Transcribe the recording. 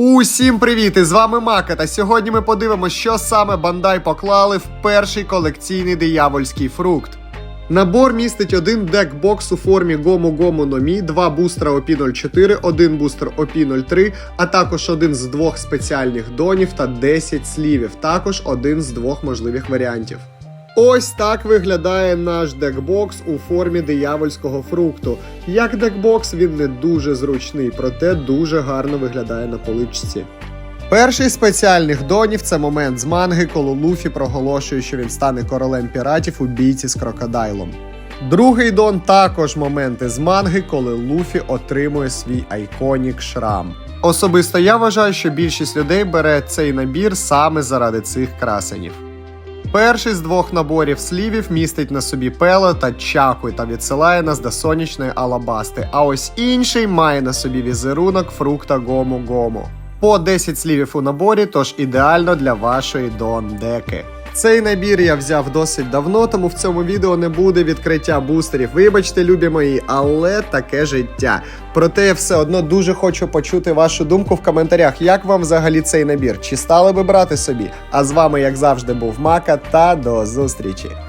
Усім привіт! І з вами Мака. Та сьогодні ми подивимося, що саме Бандай поклали в перший колекційний диявольський фрукт. Набор містить один декбокс у формі Гому Гому Номі, два бустера OP04, один бустер OP03, а також один з двох спеціальних донів та 10 слівів, також один з двох можливих варіантів. Ось так виглядає наш декбокс у формі диявольського фрукту. Як декбокс він не дуже зручний, проте дуже гарно виглядає на поличці. Перший з спеціальних донів це момент з манги, коли Луфі проголошує, що він стане королем піратів у бійці з крокодайлом. Другий дон також моменти з манги, коли Луфі отримує свій айконік шрам. Особисто я вважаю, що більшість людей бере цей набір саме заради цих красенів. Перший з двох наборів слівів містить на собі пело та чаку та відсилає нас до сонячної алабасти. А ось інший має на собі візерунок фрукта Гому Гому. По 10 слівів у наборі, тож ідеально для вашої дон-деки. Цей набір я взяв досить давно, тому в цьому відео не буде відкриття бустерів. Вибачте, любі мої, але таке життя. Проте я все одно дуже хочу почути вашу думку в коментарях, як вам взагалі цей набір, чи стали би брати собі. А з вами, як завжди, був Мака, та до зустрічі!